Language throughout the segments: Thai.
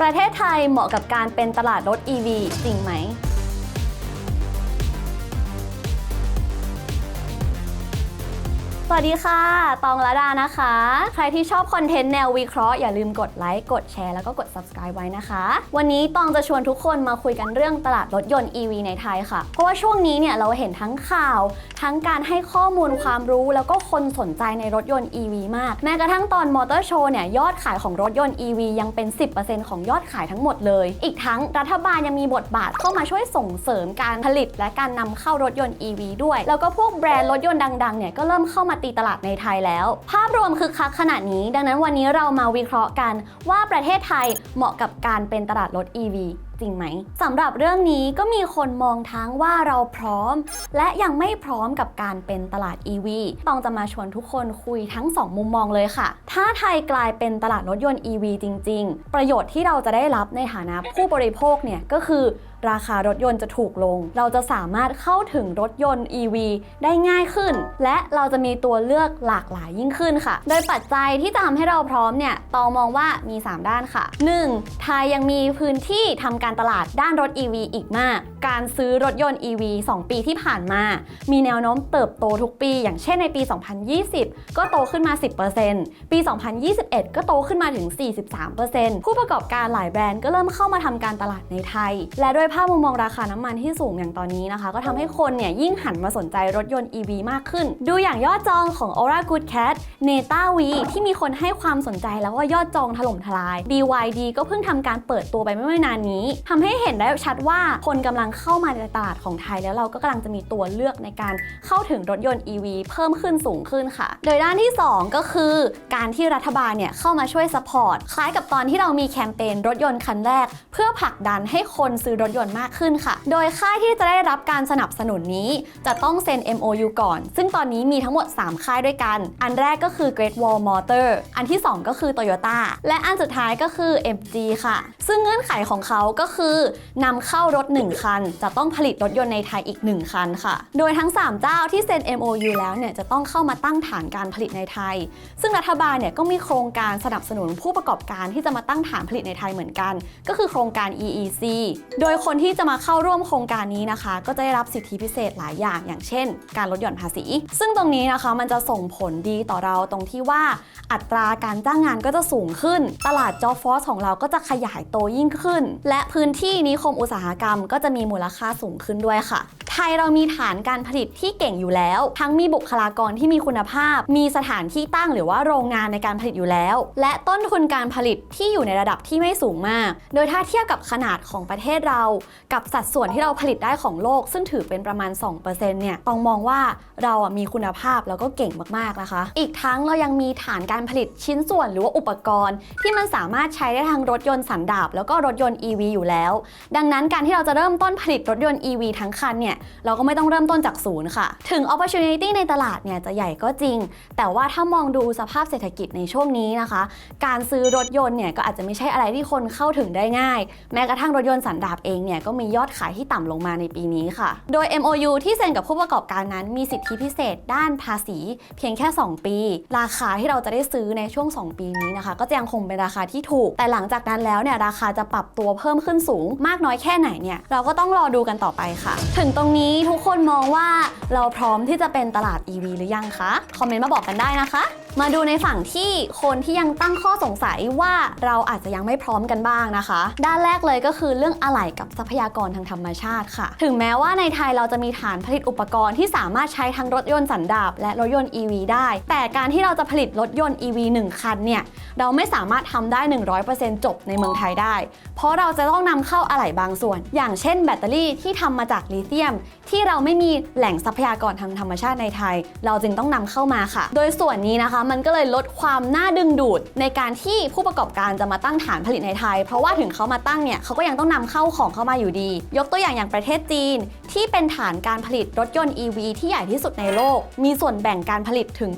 ประเทศไทยเหมาะกับการเป็นตลาดรถ EV จริงไหม สวัสดีค่ะ ตองระดานะคะ ใครที่ชอบคอนเทนต์แนววิเคราะห์อย่าลืมกดไลค์ กดแชร์ แล้วก็กด subscribe ไว้นะคะ วันนี้ตองจะชวนทุกคนมาคุยกันเรื่องตลาดรถยนต์ EV ในไทยค่ะ เพราะว่าช่วงนี้เนี่ยเราเห็นทั้งข่าว ทั้งการให้ข้อมูลความรู้ แล้วก็คนสนใจในรถยนต์ EV มาก แม้กระทั่งตอนมอเตอร์โชว์เนี่ยยอดขายของรถยนต์ EV ยังเป็น 10%ของยอดขายทั้งหมดเลย อีกทั้งรัฐบาลยังมีบทบาทเข้ามาช่วยส่งเสริมการผลิต และการนำเข้ารถยนต์ EV ด้วย แล้วก็พวกแบรนด์รถยนต์ดังๆเนี่ยก็เริ่มเข้ามาตีตลาดในไทยแล้ว ภาพรวมคือคักขนาดนี้ ดังนั้นวันนี้เรามาวิเคราะห์กันว่าประเทศไทยเหมาะกับการเป็นตลาดรถ EV จริงไหมสำหรับเรื่องนี้ก็มีคนมองทั้งว่าเราพร้อม และยังไม่พร้อมกับการเป็นตลาด EV ต้องจะมาชวนทุกคนคุยทั้ง 2 มุมมองเลยค่ะ ถ้าไทยกลายเป็นตลาดรถยนต์ EV จริง ๆ ประโยชน์ที่เราจะได้รับในฐานะผู้บริโภคเนี่ยก็คือราคารถยนต์จะถูกลง เราจะสามารถเข้าถึงรถยนต์ EV ได้ง่ายขึ้น และเราจะมีตัวเลือกหลากหลายยิ่งขึ้นค่ะ โดยปัจจัยที่จะทำให้เราพร้อมเนี่ยตองมองว่ามี 3 ด้านค่ะ 1. ไทยยังมีพื้นที่ทำการตลาดด้านรถ EV อีกมาก การซื้อรถยนต์ EV 2 ปีที่ผ่านมา มีแนวโน้มเติบโตทุกปี อย่างเช่นในปี 2020 ก็โตขึ้นมา 10%ปี 2021 ก็โตขึ้นมาถึง 43%ผู้ประกอบการหลายแบรนด์ก็เริ่มเข้ามาทำการตลาดในไทย และด้วยภาพมุมมองราคาน้ำมันที่สูงอย่างตอนนี้นะคะ ก็ทำให้คนเนี่ยยิ่งหันมาสนใจรถยนต์ EV มากขึ้น ดูอย่างยอดจองของ Aura Good Cat Neta V ที่มีคนให้ความสนใจแล้วก็ยอดจองถล่มทลาย BYD ก็เพิ่งทำการเปิดตัวไปไม่นานนี้ทำให้เห็นได้ชัดว่าคนกำลังเข้ามาในตลาดของไทยแล้วเราก็กำลังจะมีตัวเลือกในการเข้าถึงรถยนต์ EV เพิ่มขึ้นสูงขึ้นค่ะ โดยด้านที่ 2 ก็คือ การที่รัฐบาลเนี่ยเข้ามาช่วยสปอร์ตคล้ายกับตอนที่เรามีแคมเปญรถยนต์คันแรก เพื่อผลักดันให้คนซื้อรถยนต์มากขึ้นค่ะ โดยค่ายที่จะได้รับการสนับสนุนนี้ จะต้องเซ็น MOU ก่อน ซึ่งตอนนี้มีทั้งหมด 3 ค่ายด้วยกัน อันแรกก็คือ Great Wall Motor อันที่ 2 ก็คือ Toyota และอันสุดท้ายก็คือ MG ค่ะ ซึ่งเงื่อนไขของเขาก็คือนำเข้ารถ 1 คัน จะต้องผลิตรถยนต์ในไทยอีก 1 คันค่ะ โดยทั้ง 3 เจ้าที่เซ็น MOU แล้วเนี่ยจะต้องเข้ามาตั้งฐานการผลิตในไทย ซึ่งรัฐบาลเนี่ยก็มีโครงการสนับสนุนผู้ประกอบการที่จะมาตั้งฐานผลิตในไทยเหมือนกัน ก็คือโครงการ EEC โดยคคนที่จะมาเข้าร่วมโครงการนี้นะคะ ก็จะได้รับสิทธิพิเศษหลายอย่าง อย่างเช่น การลดหย่อนภาษี ซึ่งตรงนี้นะคะมันจะส่งผลดีต่อเราตรงที่ว่าอัตราการจ้างงานก็จะสูงขึ้น ตลาดจอฟอสของเราก็จะขยายโตยิ่งขึ้น และพื้นที่นิคมอุตสาหกรรมก็จะมีมูลค่าสูงขึ้นด้วยค่ะ ทยเรามีฐานการผลิตที่เก่งอยู่แล้ว ทั้งมีบุคลากรที่มีคุณภาพ มีสถานที่ตั้งหรือว่าโรงงานในการผลิตอยู่แล้ว และต้นทุนการผลิตที่อยู่ในระดับที่ไม่สูงมาก โดยถ้าเทียบกับขนาดของประเทศเรา กับสัดส่วนที่เราผลิตได้ของโลก ซึ่งถือเป็นประมาณ 2%เนี่ยต้องมองว่าเราอะมีคุณภาพแล้วก็เก่งมากๆนะคะ อีกทั้งเรายังมีฐานการผลิตชิ้นส่วนหรือว่าอุปกรณ์ ที่มันสามารถใช้ได้ทั้งรถยนต์สันดาปแล้วก็รถยนต์ EV อยู่แล้ว ดังนั้นการที่เราจะเริ่มต้นผลิตรถยนต์ EV ทั้งคันเนี่ยเราก็ไม่ต้องเริ่มต้นจากศูนย์ค่ะ ถึง opportunity ในตลาดเนี่ยจะใหญ่ก็จริง แต่ว่าถ้ามองดูสภาพเศรษฐกิจในช่วงนี้นะคะ การซื้อรถยนต์เนี่ยก็อาจจะไม่ใช่อะไรที่คนเข้าถึงได้ง่าย แม้กระทั่งรถยนต์สันดาปเองเนี่ยก็มียอดขายที่ต่ำลงมาในปีนี้ค่ะ โดย MOU ที่เซ็นกับผู้ประกอบการนั้น มีสิทธิพิเศษด้านภาษี เพียงแค่ 2 ปี ราคาที่เราจะได้ซื้อในช่วง 2 ปีนี้นะคะ ก็จะยังคงเป็นราคาที่ถูก แต่หลังจากนั้นแล้วเนี่ยราคาจะปรับตัวเพิ่มขึ้นสูง มากน้อยแค่ไหนเนี่ยเราก็ต้องรอดูกันต่อไปค่ะ ถึงตรงรงนี้ทุกคนมองว่าเราพร้อมที่จะเป็นตลาด EV หรือยังคะ คอมเมนต์มาบอกกันได้นะคะ มาดูในฝั่งที่คนที่ยังตั้งข้อสงสัยว่าเราอาจจะยังไม่พร้อมกันบ้างนะคะ ด้านแรกเลยก็คือเรื่องอะไหล่กับทรัพยากรทางธรรมชาติค่ะ ถึงแม้ว่าในไทยเราจะมีฐานผลิตอุปกรณ์ที่สามารถใช้ทั้งรถยนต์สันดาปและรถยนต์ EV ได้ แต่การที่เราจะผลิตรถยนต์ EV 1 คันเนี่ยเราไม่สามารถทำได้ 100%จบในเมืองไทยได้ เพราะเราจะต้องนำเข้าอะไหล่บางส่วน อย่างเช่น แบตเตอรี่ที่ทำมาจากลิเธียมที่เราไม่มีแหล่งทรัพยากรทางธรรมชาติในไทย เราจึงต้องนำเข้ามาค่ะ โดยส่วนนี้นะคะมันก็เลยลดความน่าดึงดูดในการที่ผู้ประกอบการจะมาตั้งฐานผลิตในไทย เพราะว่าถึงเขามาตั้งเนี่ยเขาก็ยังต้องนำเข้าของเข้ามาอยู่ดี ยกตัวอย่างอย่างประเทศจีน ที่เป็นฐานการผลิตรถยนต์ EV ที่ใหญ่ที่สุดในโลก มีส่วนแบ่งการผลิตถึง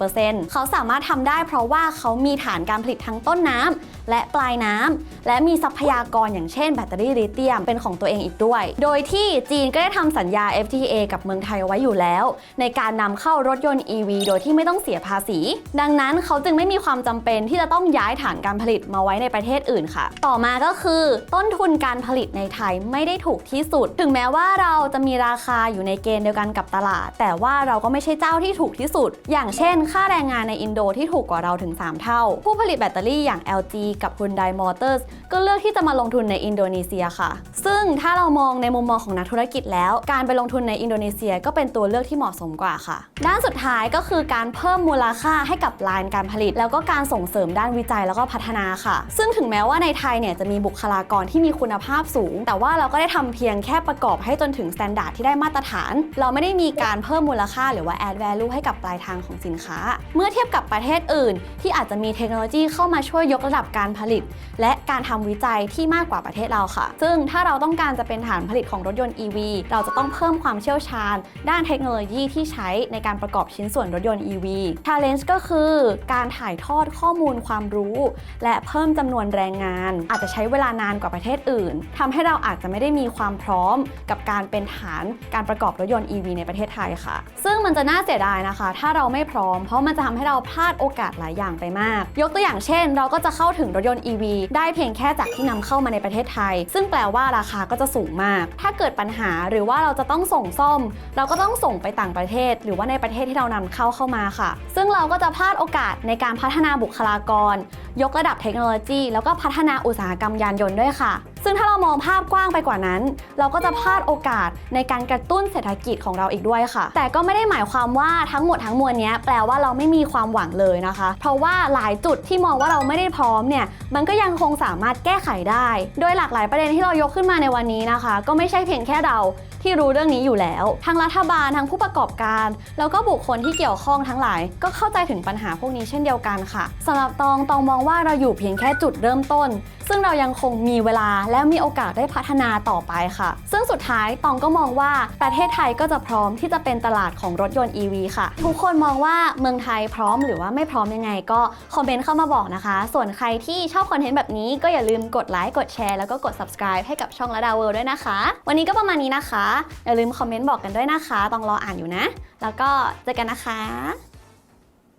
80%เขาสามารถทำได้เพราะว่าเขามีฐานการผลิตทั้งต้นน้ำและปลายน้ำและมีทรัพยากรอย่างเช่นแบตเตอรี่ลิเธียมเป็นของตัวเองอีกด้วย โดยที่จีนก็ได้ทำสัญญา FTA กับเมืองไทยไว้อยู่แล้ว ในการนำเข้ารถยนต์ EV โดยที่ไม่ต้องเสียภาษี ดังนั้นเขาจึงไม่มีความจำเป็นที่จะต้องย้ายฐานการผลิตมาไว้ในประเทศอื่นค่ะ ต่อมาก็คือ ต้นทุนการผลิตในไทยไม่ได้ถูกที่สุด ถึงแม้ว่าเราจะมีราคาอยู่ในเกณฑ์เดียวกันกับตลาด แต่ว่าเราก็ไม่ใช่เจ้าที่ถูกที่สุด อย่างเช่น ค่าแรงงานในอินโดที่ถูกกว่าเราถึง 3 เท่า ผู้ผลิตแบตเตอรี่อย่าง LG กับ Hyundai Motors ก็เลือกที่จะมาลงทุนในอินโดนีเซียค่ะ ซึ่งถ้าเรามองในมุมมองของนักธุรกิจแล้วการไปลงทุนในอินโดนีเซียก็เป็นตัวเลือกที่เหมาะสมกว่าค่ะ ด้านสุดท้ายก็คือการเพิ่มมูลค่าให้กับลายการผลิต แล้วก็การส่งเสริมด้านวิจัยแล้วก็พัฒนาค่ะ ซึ่งถึงแม้ว่าในไทยเนี่ยจะมีบุคลากรที่มีคุณภาพสูง แต่ว่าเราก็ได้ทำเพียงแค่ประกอบให้จนถึงสแตนดาร์ดที่ได้มาตรฐาน เราไม่ได้มีการเพิ่มมูลค่าหรือว่า add value ให้กับปลายทางของสินค้า เมื่อเทียบกับประเทศอื่น ที่อาจจะมีเทคโนโลยีเข้ามาช่วยยกระดับการผลิต และการทำวิจัยที่มากกว่าประเทศเราค่ะ ซึ่งถ้าเราต้องการจะเป็นฐานผลิตของรถยนต์ EV เราจะต้องเพิ่มความเชี่ยวชาญ ด้านเทคโนโลยีที่ใช้ในการประกอบชิ้นส่วนรถยนต์ EV Challenge ก็คือการถ่ายทอดข้อมูลความรู้ และเพิ่มจำนวนแรงงาน อาจจะใช้เวลานานกว่าประเทศอื่นทำให้เราอาจจะไม่ได้มีความพร้อมกับการเป็นฐานการประกอบรถยนต์ EV ในประเทศไทยค่ะ ซึ่งมันจะน่าเสียดายนะคะ ถ้าเราไม่พร้อม เพราะมันจะทำให้เราพลาดโอกาสหลายอย่างไปมาก ยกตัวอย่างเช่น เราก็จะเข้าถึงรถยนต์ EV ได้เพียงแค่จากที่นำเข้ามาในประเทศไทย ซึ่งแปลว่าราคาก็จะสูงมาก ถ้าเกิดปัญหาหรือว่าว่าเราจะต้องส่งซ่อม เราก็ต้องส่งไปต่างประเทศ หรือว่าในประเทศที่เรานำเข้าเข้ามาค่ะ ซึ่งเราก็จะพลาดโอกาสในการพัฒนาบุคลากร ยกระดับเทคโนโลยี แล้วก็พัฒนาอุตสาหกรรมยานยนต์ด้วยค่ะ ซึ่งถ้าเรามองภาพกว้างไปกว่านั้น เราก็จะพลาดโอกาสในการกระตุ้นเศรษฐกิจของเราอีกด้วยค่ะ แต่ก็ไม่ได้หมายความว่าทั้งหมดทั้งมวลนี้แปลว่าเราไม่มีความหวังเลยนะคะ เพราะว่าหลายจุดที่มองว่าเราไม่ได้พร้อมเนี่ยมันก็ยังคงสามารถแก้ไขได้ โดยหลากหลายประเด็นที่เรายกขึ้นมาในวันนี้นะคะ ก็ไม่ใช่เพียงแค่เราที่รู้เรื่องนี้อยู่แล้ว ทั้งรัฐบาลทั้งผู้ประกอบการ แล้วก็บุคคลที่เกี่ยวข้องทั้งหลาย ก็เข้าใจถึงปัญหาพวกนี้เช่นเดียวกันค่ะสำหรับตองตองมองว่าเราอยู่เพียงแค่จุดเริ่มต้น ซึ่งเรายังคงมีเวลาและมีโอกาสได้พัฒนาต่อไปค่ะ ซึ่งสุดท้ายตองก็มองว่าประเทศไทยก็จะพร้อมที่จะเป็นตลาดของรถยนต์ EV ค่ะ ทุกคนมองว่าเมืองไทยพร้อมหรือว่าไม่พร้อมยังไง ก็คอมเมนต์เข้ามาบอกนะคะ ส่วนใครที่ชอบคอนเทนต์แบบนี้ก็อย่าลืมกดไลค์กดแชร์แล้วก็กด subscribe ให้กับช่องละดาเวิลด์ด้วยนะคะ วันนี้ก็ประมาณนี้นะคะ อย่าลืมคอมเมนต์บอกกันด้วยนะคะ ต้องรออ่านอยู่นะ แล้วก็เจอกันนะคะ